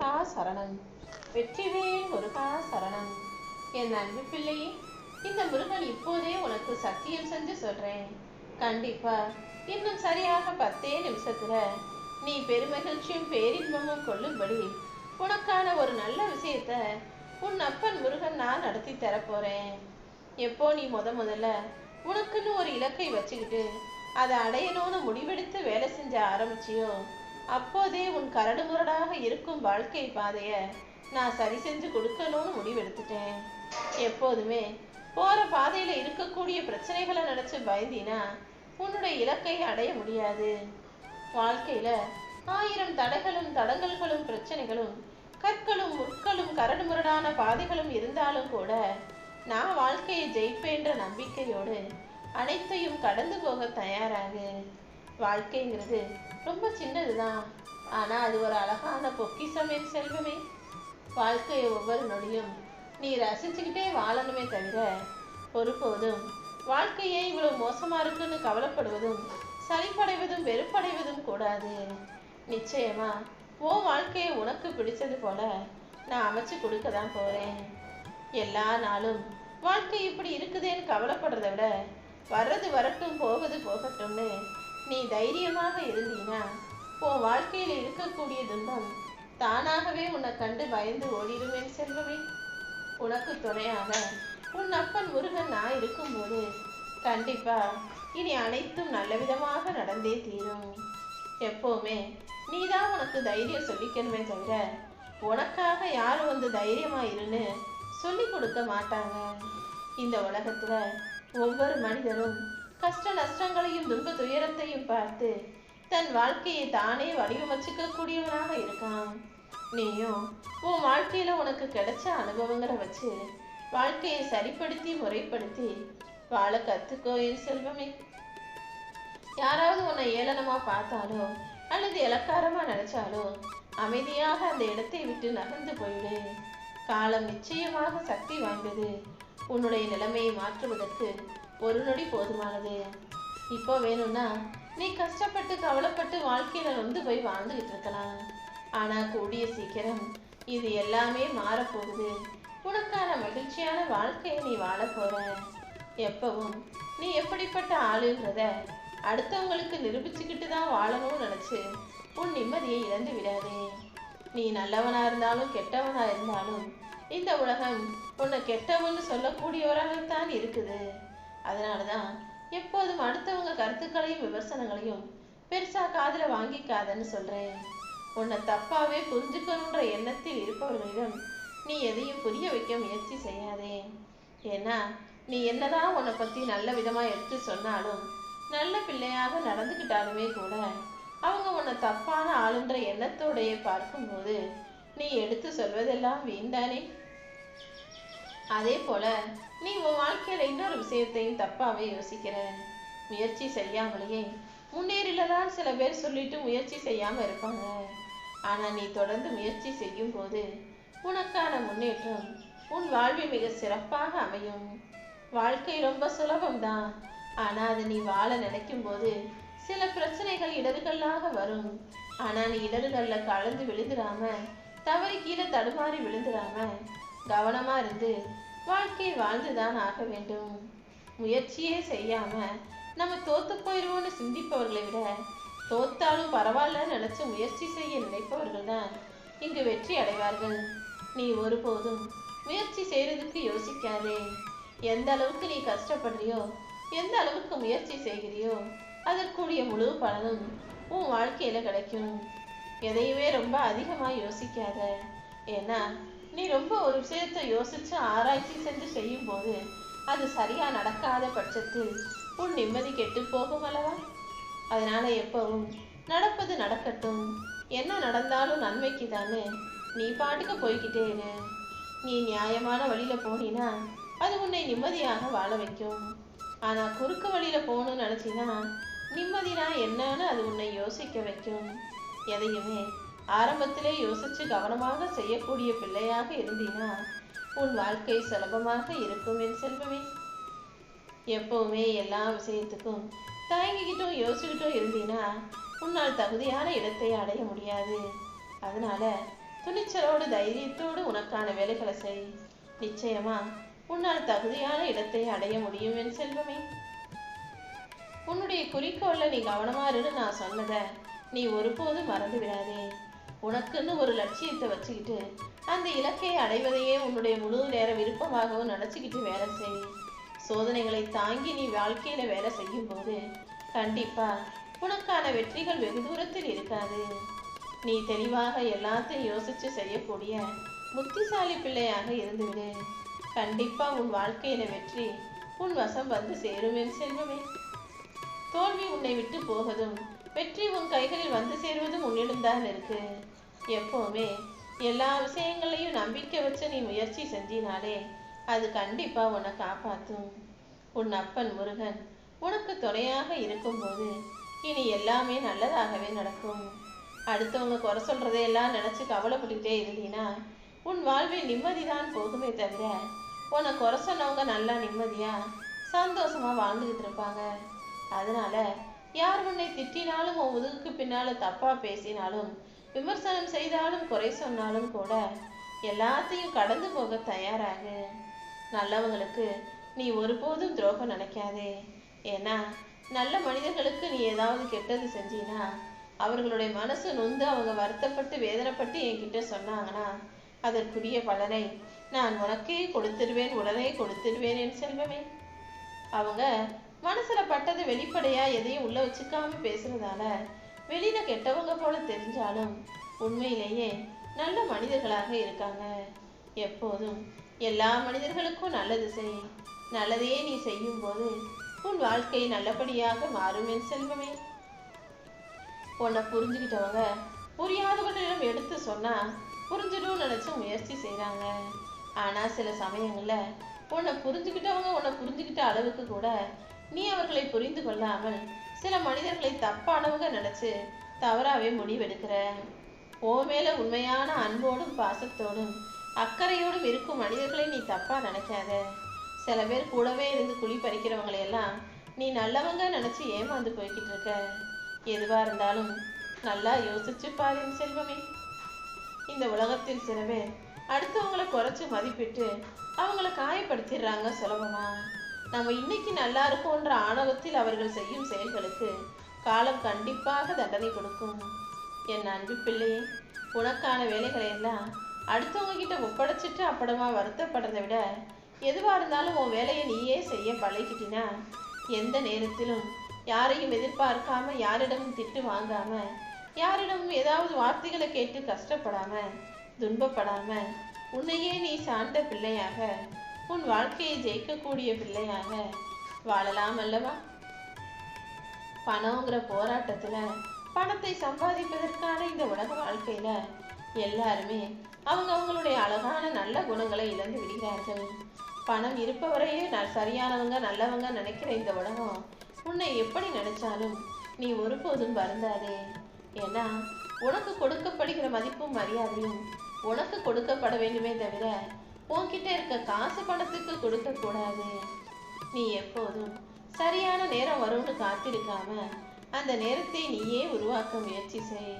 முருகா சரணம். வெற்றிவேல் முருகா சரணம். என் அன்பு பிள்ளையே இந்த முருகன் இப்போதே உனக்கு சத்தியம் செஞ்சு சொல்றேன். கண்டிப்பா இன்னும் சரியாக பத்தே நிமிஷத்துல நீ பெருமகிழ்ச்சியும் பேரின்பமும் கொள்ளும்படி உனக்கான ஒரு நல்ல விஷயத்த உன் அப்பன் முருகன் நான் நடத்தி தரப்போறேன். எப்போ நீ முத முதல்ல உனக்குன்னு ஒரு இலக்கை வச்சுக்கிட்டு அதை அடையணும்னு முடிவெடுத்து வேலை செஞ்ச ஆரம்பிச்சியோ அப்போதே உன் கரடுமுரடாக இருக்கும் வாழ்க்கை பாதைய நான் சரி செஞ்சு கொடுக்கணும்னு முடிவெடுத்துட்டேன். எப்போதுமே போற பாதையில இருக்கக்கூடிய பிரச்சனைகளை நினைச்சு பயந்தினா உன்னுடைய இலக்கை அடைய முடியாது. வாழ்க்கையில ஆயிரம் தடைகளும் தடங்கல்களும் பிரச்சனைகளும் கற்களும் முற்களும் கரடுமுரடான பாதைகளும் இருந்தாலும் கூட நான் வாழ்க்கையை ஜெயிப்பேன்ற நம்பிக்கையோடு அனைத்தையும் கடந்து போக தயாராகு. வாழ்க்கைங்கிறது ரொம்ப சின்னதுதான். ஆனால் அது ஒரு அழகான பொக்கிசமே செல்வமே. வாழ்க்கையை ஒவ்வொரு நொடியும் நீ ரசிச்சுக்கிட்டே வாழணுமே தவிர ஒருபோதும் வாழ்க்கையே இவ்வளவு மோசமாக இருக்குன்னு கவலைப்படுவதும் சரிப்படைவதும் வெறுப்படைவதும் கூடாது. நிச்சயமா ஓ வாழ்க்கையை உனக்கு பிடிச்சது போல நான் அமைச்சு கொடுக்க தான் போகிறேன் எல்லா நாளும் வாழ்க்கை இப்படி இருக்குதேன்னு கவலைப்படுறத விட வர்றது வரட்டும் போவது போகட்டும்னு நீ தைரியமாக இருந்தீனா? உன் வாழ்க்கையில் இருக்கக்கூடிய துன்பம் தானாகவே உன்னை கண்டு பயந்து ஓடிடுவேன் செல்வமே. உனக்கு துணையாக உன் அப்பன் முருகன் நான் இருக்கும்போது கண்டிப்பா இனி அனைத்தும் நல்ல விதமாக நடந்தே தீரும். எப்பவுமே நீதான் உனக்கு தைரியம் சொல்லிக்கணுமே தவிர உனக்காக யாரும் வந்து தைரியமா இருன்னு சொல்லி கொடுக்க மாட்டாங்க. இந்த உலகத்துல ஒவ்வொரு மனிதரும் கஷ்ட நஷ்டங்களையும் துன்ப துயரத்தையும் பார்த்து தன் வாழ்க்கையை தானே வடிவமைச்சுக்க கூடியவனாக இருக்கான். நீயும் உன் வாழ்க்கையில உனக்கு கிடைச்ச அனுபவங்களை வச்சு வாழ்க்கையை சரிப்படுத்தி முறைப்படுத்தி வாழ கத்துக்கோ என் செல்வமே. யாராவது உன்னை ஏளனமா பார்த்தாலோ அல்லது இலக்காரமா நினைச்சாலோ அமைதியாக அந்த இடத்தை விட்டு நகர்ந்து போயிடு. காலம் நிச்சயமாக சக்தி வாய்ந்தது. உன்னுடைய நிலைமையை மாற்றுவதற்கு ஒரு நொடி போதுமானது. இப்போ வேணும்னா நீ கஷ்டப்பட்டு கவலைப்பட்டு வாழ்க்கையில நொந்து போய் வாழ்ந்துகிட்டு இருக்கலாம். ஆனா கூடிய சீக்கிரம் இது எல்லாமே மாறப்போகுது. உனக்கான மகிழ்ச்சியான வாழ்க்கையை நீ வாழ போற. எப்பவும் நீ எப்படிப்பட்ட ஆளுன்றத அடுத்தவங்களுக்கு நிரூபிச்சுக்கிட்டு தான் வாழணும்னு நினைச்சு உன் நிம்மதியை இழந்து விடாதே. நீ நல்லவனா இருந்தாலும் கெட்டவனா இருந்தாலும் இந்த உலகம் உன்னை கெட்டவன்னு சொல்லக்கூடியவராகத்தான் இருக்குது. அதனாலதான் எப்போதும் அடுத்தவங்க கருத்துக்களையும் விமர்சனங்களையும் பெருசா காதில் வாங்கிக்காதன்னு சொல்றேன். உன்னை தப்பாவே புரிஞ்சுக்கணுன்ற எண்ணத்தில் இருப்பவர்களிடம் நீ எதையும் புரிய வைக்க முயற்சி செய்யாதே. ஏன்னா நீ என்னதான் உன்னை பத்தி நல்ல விதமா எடுத்து சொன்னாலும் நல்ல பிள்ளையாக நடந்துக்கிட்டாலுமே கூட அவங்க உன்னை தப்பான ஆளுன்ற எண்ணத்தோடையே பார்க்கும்போது நீ எடுத்து சொல்வதெல்லாம் வீண்தானே அதே போல நீ உன் வாழ்க்கையில இன்னொரு விஷயத்தையும் தப்பாவே யோசிக்கிற முயற்சி செய்யாமலேயே முன்னேறிலதான் சில பேர் சொல்லிட்டு முயற்சி செய்யாம இருப்பாங்க. ஆனா நீ தொடர்ந்து முயற்சி செய்யும் போது உனக்கான முன்னேற்றம் உன் வாழ்வில் மிக சிறப்பாக அமையும். வாழ்க்கை ரொம்ப சுலபம்தான். ஆனா அது நீ வாழ நினைக்கும் போது சில பிரச்சனைகள் இடர்களாக வரும். ஆனா நீ இடர்களில் கலந்து விழுந்துடாம தவறி கீழே தடுமாறி விழுந்துடாம கவனமா இருந்து வாழ்க்கையை வாழ்ந்துதான் ஆக வேண்டும். முயற்சியே செய்யாம நம்ம தோத்து போயிடுவோம்னு சிந்திப்பவர்களை விட தோத்தாலும் பரவாயில்லன்னு நினைச்சு முயற்சி செய்ய நினைப்பவர்கள் தான் இங்கு வெற்றி அடைவார்கள். நீ ஒருபோதும் முயற்சி செய்யறதுக்கு யோசிக்காதே. எந்த அளவுக்கு நீ கஷ்டப்படுறியோ எந்த அளவுக்கு முயற்சி செய்கிறியோ அதற்குரிய முழு பலனும் உன் வாழ்க்கையில கிடைக்கும். எதையுமே ரொம்ப அதிகமாக யோசிக்காத. ஏன்னா நீ ரொம்ப ஒரு விஷயத்தை யோசிச்சு ஆராய்ச்சி செஞ்சு செய்யும் போது அது சரியா நடக்காத பட்சத்தில் உன் நிம்மதி கெட்டு போகும் அல்லவா? அதனால எப்பவும் நடப்பது நடக்கட்டும். என்ன நடந்தாலும் நன்மைக்கு தானே. நீ பாட்டுக்கு போய்கிட்டே இரு. நீ நியாயமான வழியில போனீன்னா அது உன்னை நிம்மதியாக வாழ வைக்கும். ஆனா குறுக்கு வழியில போகணும்னு நினைச்சினா நிம்மதினா என்னன்னு அது உன்னை யோசிக்க வைக்கும். எதையுமே ஆரம்பத்திலே யோசிச்சு கவனமாக செய்யக்கூடிய பிள்ளையாக இருந்தீனா உன் வாழ்க்கை சுலபமாக இருக்கும் என் செல்வமே. எப்பவுமே எல்லா விஷயத்துக்கும் தயங்கிக்கிட்டும் யோசிச்சுக்கிட்டும் இருந்தீனா உன்னால் தகுதியான இடத்தை அடைய முடியாது. அதனால துணிச்சலோடு தைரியத்தோடு உனக்கான வேலைகளை செய். நிச்சயமா உன்னால் தகுதியான இடத்தை அடைய முடியும் என் செல்வமே. உன்னுடைய குறிக்கோள்ல நீ கவனமா இருன்னு நான் சொன்னத நீ ஒருபோதும் மறந்து விடாதே உனக்குன்னு ஒரு லட்சியத்தை வச்சுக்கிட்டு அந்த இலக்கை அடைவதையே உன்னுடைய முழு நேர விருப்பமாகவும் நினச்சிக்கிட்டு வேலை செய். சோதனைகளை தாங்கி நீ வாழ்க்கையில வேலை செய்யும் போது கண்டிப்பா உனக்கான வெற்றிகள் வெகு தூரத்தில் இருக்காது. நீ தெளிவாக எல்லாத்தையும் யோசிச்சு செய்யக்கூடிய புத்திசாலி பிள்ளையாக இருந்துவிடு. கண்டிப்பா உன் வாழ்க்கையில வெற்றி உன் வசம் வந்து சேருமே செல்வமே. தோல்வி உன்னை விட்டு போவதும் வெற்றி உன் கைகளில் வந்து சேருவதும் உன்னிடம்தான் இருக்கு. எப்பவுமே எல்லா விஷயங்களையும் நம்பிக்கை வச்சு நீ முயற்சி செஞ்சினாலே அது கண்டிப்பா உன்னை காப்பாத்தும். உன் அப்பன் முருகன் உனக்கு துணையாக இருக்கும்போது இனி எல்லாமே நல்லதாகவே நடக்கும். அடுத்தவங்க குறை சொல்றதையெல்லாம் நினைச்சு கவலைப்பட்டுக்கிட்டே இருந்தீன்னா உன் வாழ்வில் நிம்மதிதான் போகுமே தவிர உன்னை குறை சொன்னவங்க நல்லா நிம்மதியா சந்தோஷமா வாழ்ந்துகிட்டு இருப்பாங்க. அதனால யார் உன்னை திட்டினாலும் உன் முதுகுக்கு பின்னால தப்பா பேசினாலும் விமர்சனம் செய்தாலும் குறை சொன்னாலும் கூட எல்லாத்தையும் கடந்து போக தயாராகு. நல்லவங்களுக்கு நீ ஒருபோதும் துரோகம் நினைக்காதே. ஏன்னா நல்ல மனிதர்களுக்கு நீ ஏதாவது கெட்டது செஞ்சினா அவர்களுடைய மனசு நொந்து அவங்க வருத்தப்பட்டு வேதனைப்பட்டு என்கிட்ட சொன்னாங்கன்னா அதற்குரிய பலனை நான் உனக்கே கொடுத்துருவேன் உடனே கொடுத்துருவேன் என் செல்வமே. அவங்க மனசுல பட்டது வெளிப்படையா எதையும் உள்ள வச்சுக்காம பேசுறதால வெளியில கெட்டவங்க போல தெரிஞ்சாலும் உண்மையிலேயே நல்ல மனிதர்களாக இருக்காங்க. எப்போதும் எல்லா மனிதர்களுக்கும் நல்லது செய். நல்லதையே நீ செய்யும் போது உன் வாழ்க்கை நல்லபடியாக மாறும் என் செல்வமே. உன்னை புரிஞ்சுக்கிட்டவங்க புரியாதவர்களிடம் எடுத்து சொன்னா புரிஞ்சிடும் நினைச்சு முயற்சி செய்கிறாங்க ஆனா சில சமயங்கள்ல உன்னை புரிஞ்சுக்கிட்டவங்க உன்னை புரிஞ்சுக்கிட்ட அளவுக்கு கூட நீ அவர்களை புரிந்து கொள்ளாமல் சில மனிதர்களை தப்பானவங்க நினைச்சு தவறாகவே முடிவெடுக்கிற. ஓ மேல உண்மையான அன்போடும் பாசத்தோடும் அக்கறையோடும் இருக்கும் மனிதர்களை நீ தப்பா நினைக்காத. சில பேர் கூடவே இருந்து குழி பறிக்கிறவங்களை எல்லாம் நீ நல்லவங்க நினைச்சு ஏமாந்து போய்கிட்டு இருக்க. எதுவா இருந்தாலும் நல்லா யோசிச்சு பாருங்க செல்வமே. இந்த உலகத்தில் சில பேர் அடுத்தவங்களை குறைச்சு மதிப்பிட்டு அவங்கள காயப்படுத்திடுறாங்க சுலபமா. நம்ம இன்னைக்கு நல்லா இருக்கோன்ற ஆணவத்தில் அவர்கள் செய்யும் செயல்களுக்கு காலம் கண்டிப்பாக தண்டனை கொடுக்கும். என் அன்பு பிள்ளை உனக்கான வேலைகளை எல்லாம் அடுத்தவங்க கிட்ட ஒப்படைச்சிட்டு அப்படமா வருத்தப்படுறதை விட எதுவாக இருந்தாலும் உன் வேலையை நீயே செய்ய பழகிட்டினா எந்த நேரத்திலும் யாரையும் எதிர்பார்க்காம யாரிடமும் திட்டு வாங்காம யாரிடமும் ஏதாவது வார்த்தைகளை கேட்டு கஷ்டப்படாம துன்பப்படாம உன்னையே நீ சார்ந்த பிள்ளையாக உன் வாழ்க்கையை ஜெயிக்கக்கூடிய பிள்ளையாக வாழலாம் அல்லவா? பணங்கிற போராட்டத்துல பணத்தை சம்பாதிப்பதற்கான இந்த உலக வாழ்க்கையில எல்லாருமே அவங்க அவங்களுடைய அழகான நல்ல குணங்களை இழந்து விடுகிறார்கள். பணம் இருப்பவரையே சரியானவங்க நல்லவங்க நினைக்கிற இந்த உலகம் உன்னை எப்படி நினைச்சாலும் நீ ஒருபோதும் வருந்தாதே. ஏன்னா உனக்கு கொடுக்கப்படுகிற மதிப்பும் மரியாதையும் உனக்கு கொடுக்கப்பட வேண்டுமே தவிர உன்கிட்ட இருக்க காசு பணத்துக்கு கொடுக்க கூடாது நீ எப்போதும் சரியான நேரம் வரும்னு காத்திருக்காம அந்த நேரத்தை நீயே உருவாக்க முயற்சி செய்.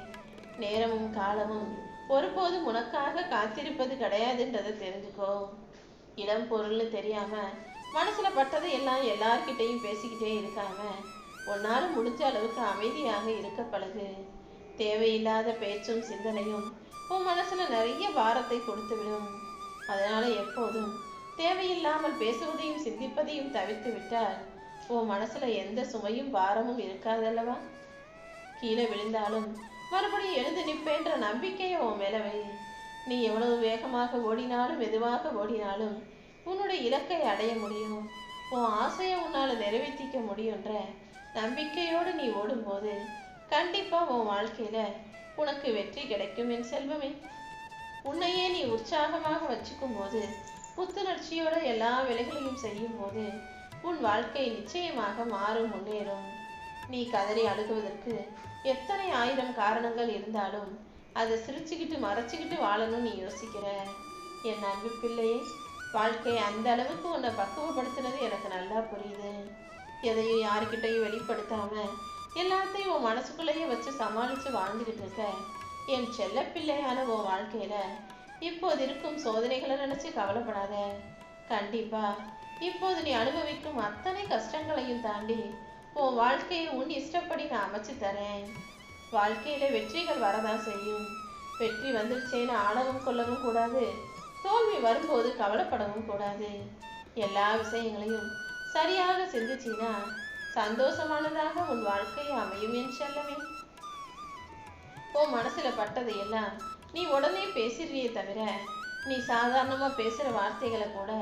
நேரமும் காலமும் ஒருபோதும் உனக்காக காத்திருப்பது கிடையாதுன்றதை தெரிஞ்சுக்கோ. இடம் பொருள்னு தெரியாம மனசுல பட்டதை எல்லாம் எல்லார்கிட்டையும் பேசிக்கிட்டே இருக்காம ஒன்னாலும் முடிஞ்ச அளவுக்கு அமைதியாக இருக்க பழகு. தேவையில்லாத பேச்சும் சிந்தனையும் உன் மனசுல நிறைய பாரத்தை கொடுத்து விடும் அதனால எப்போதும் தேவையில்லாமல் பேசுவதையும் சிந்திப்பதையும் தவிர்த்து விட்டால் உன் மனசுல எந்த சுமையும் பாரமும் இருக்காதல்லவா? கீழே விழுந்தாலும் மறுபடியும் எழுந்து நிற்பேன்ற நம்பிக்கையை உன் மேலவை நீ எவ்வளவு வேகமாக ஓடினாலும் மெதுவாக ஓடினாலும் உன்னுடைய இலக்கை அடைய முடியும். உன் ஆசையை உன்னால் நிறைவேற்றிக்க முடியுன்ற நம்பிக்கையோடு நீ ஓடும்போது கண்டிப்பாக உன் வாழ்க்கையில உனக்கு வெற்றி கிடைக்கும் என் செல்வமே. உன்னையே நீ உற்சாகமாக வச்சுக்கும் போது புத்துணர்ச்சியோட எல்லா வேலைகளையும் செய்யும் போது உன் வாழ்க்கை நிச்சயமாக மாறும் முன்னேறும். நீ கதறி அழுகுவதற்கு எத்தனை ஆயிரம் காரணங்கள் இருந்தாலும் அதை சிரிச்சுக்கிட்டு மறைச்சிக்கிட்டு வாழணும்னு நீ யோசிக்கிற. என் அன்பு பிள்ளையே வாழ்க்கை அந்த அளவுக்கு உன்னை பக்குவப்படுத்துனது எனக்கு நல்லா புரியுது. எதையும் யாருக்கிட்டையும் வெளிப்படுத்தாம எல்லாத்தையும் உன் மனசுக்குள்ளேயே வச்சு சமாளிச்சு வாழ்ந்துகிட்டு இருக்க. என் செல்ல பிள்ளையான உன் வாழ்க்கையில இப்போது இருக்கும் சோதனைகளை நினைச்சு கவலைப்படாத. கண்டிப்பா இப்போது நீ அனுபவிக்கும் அத்தனை கஷ்டங்களையும் தாண்டி உன் வாழ்க்கையை உன் இஷ்டப்படி நான் அமைச்சு தரேன். வாழ்க்கையில வெற்றிகள் வரதான் செய்யும். வெற்றி வந்துருச்சேன்னு ஆடவும் கொள்ளவும் கூடாது. தோல்வி வரும்போது கவலைப்படவும் கூடாது. எல்லா விஷயங்களையும் சரியாக சிந்திச்சினா சந்தோஷமானதாக உன் வாழ்க்கை அமையும் என் செல்லமே. உன் மனசுல பட்டதையெல்லாம் நீ உடனே பேசிடுறியே தவிர நீ சாதாரணமா பேசுற வார்த்தைகளை கூட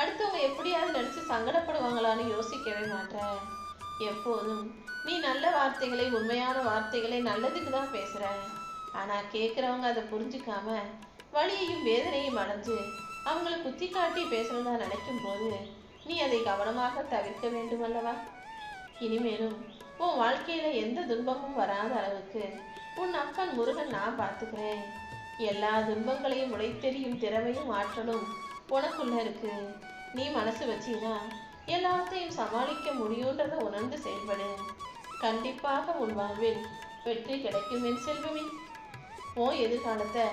அடுத்தவங்க எப்படியாவது நினைச்சு சங்கடப்படுவாங்களான்னு யோசிக்கவே மாட்ட எப்போதும் நீ நல்ல வார்த்தைகளை உண்மையான வார்த்தைகளை நல்லதுக்கு தான் பேசுற. ஆனா கேட்குறவங்க அதை புரிஞ்சுக்காம வழியையும் வேதனையும் அடைஞ்சு அவங்களை குத்தி காட்டி பேசுறதா நினைக்கும் போது நீ அதை கவனமாக தவிர்க்க வேண்டும் அல்லவா இனிமேலும் உன் வாழ்க்கையில எந்த துன்பமும் வராத அளவுக்கு உன் அப்பன் முருகன் நான் பார்த்துக்கிறேன். எல்லா துன்பங்களையும் உழைத்தெறியும் திறமையும் ஆற்றலும் உனக்குள்ள இருக்கு. நீ மனசு வச்சீனா எல்லாத்தையும் சமாளிக்க முடியுன்றதை உணர்ந்து செயல்படு. கண்டிப்பாக உன் வாழ்வில் வெற்றி கிடைக்கும் என் செல்வமே. உன் எதிர்காலத்தை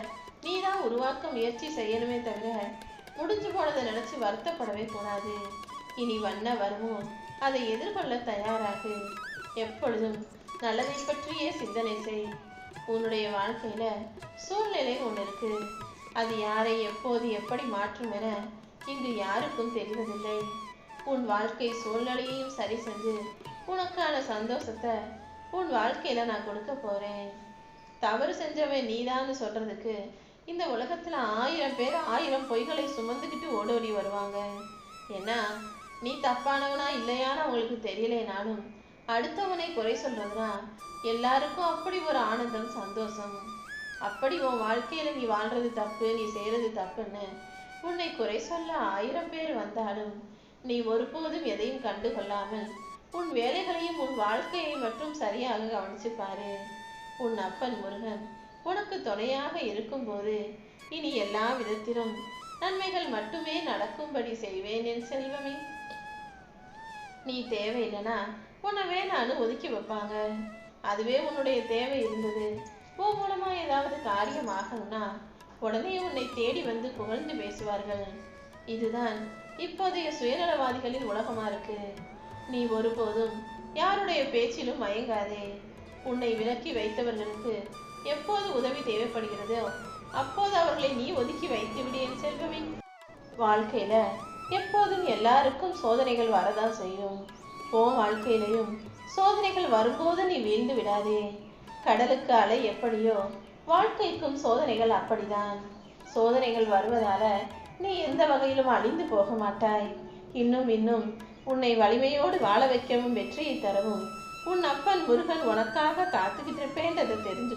நீ தான் உருவாக்க முயற்சி செய்யணுமே தவிர முடிஞ்சு போனதை நினைச்சு வருத்தப்படவே கூடாது. இனி வண்ண வருமோ அதை எதிர்கொள்ள தயாராகு எப்பொழுதும் நல்லதை பற்றியே சிந்தனை செய். உன்னுடைய வாழ்க்கையில சூழ்நிலை ஒன்று இருக்கு. அது யாரை எப்போது எப்படி மாற்றும் என இங்கு யாருக்கும் தெரிவதில்லை. உன் வாழ்க்கை சூழ்நிலையையும் சரி செஞ்சு உனக்கான சந்தோஷத்தை உன் வாழ்க்கையில நான் கொடுக்க போறேன். தவறு செஞ்சவன் நீதான்னு சொல்றதுக்கு இந்த உலகத்துல ஆயிரம் பேர் ஆயிரம் பொய்களை சுமந்துக்கிட்டு ஓடோடி வருவாங்க. ஏன்னா நீ தப்பானவனா இல்லையான்னு அவங்களுக்கு தெரியலைனாலும் அடுத்தவனை குறை சொல்றதுனா எல்லாருக்கும் அப்படி ஒரு ஆனந்தம் சந்தோஷம். அப்படி உன் வாழ்க்கையில நீ வாழ்றது தப்பு நீ செய்யறது தப்புன்னு உன்னை குறை சொல்ல ஆயிரம் பேர் வந்தாலும் நீ ஒருபோதும் எதையும் கண்டு கொள்ளாமல் உன் வேலைகளையும் உன் வாழ்க்கையை மட்டும் சரியாக கவனிச்சு பாரு. உன் அப்பன் முருகன் உனக்கு துணையாக இருக்கும்போது இனி எல்லா விதத்திலும் நன்மைகள் மட்டுமே நடக்கும்படி செய்வேன் என் செல்வமே. நீ தேவையில்லைனா உன்னை வேணான்னு ஒதுக்கி வைப்பாங்க. அதுவே உன்னுடைய தேவை இருந்தது. உன் மூலமா ஏதாவது காரியம் ஆகணும்னா உடனே உன்னை தேடி வந்து புகழ்ந்து பேசுவார்கள். இதுதான் இப்போதைய சுயநலவாதிகளின் உலகமா இருக்கு. நீ ஒருபோதும் யாருடைய பேச்சிலும் மயங்காதே. உன்னை விலக்கி வைத்தவர்களுக்கு எப்போது உதவி தேவைப்படுகிறதோ அப்போது அவர்களை நீ ஒதுக்கி வைத்து விடு என் செல்வமே. வாழ்க்கையில எப்போதும் எல்லாருக்கும் சோதனைகள் வரதான் செய்யும். உன் வாழ்க்கையிலையும் சோதனைகள் வரும்போது நீ வீழ்ந்து விடாதே. கடலுக்கு அலை எப்படியோ வாழ்க்கைக்கும் சோதனைகள் அப்படிதான். சோதனைகள் வருவதால நீ எந்த வகையிலும் அழிந்து போக மாட்டாய். இன்னும் இன்னும் உன்னை வலிமையோடு வாழ வைக்கவும் வெற்றியை தரவும் உன் அப்பன் முருகன் உனக்காக காத்துக்கிட்டு இருப்பேன்றதை தெரிஞ்சு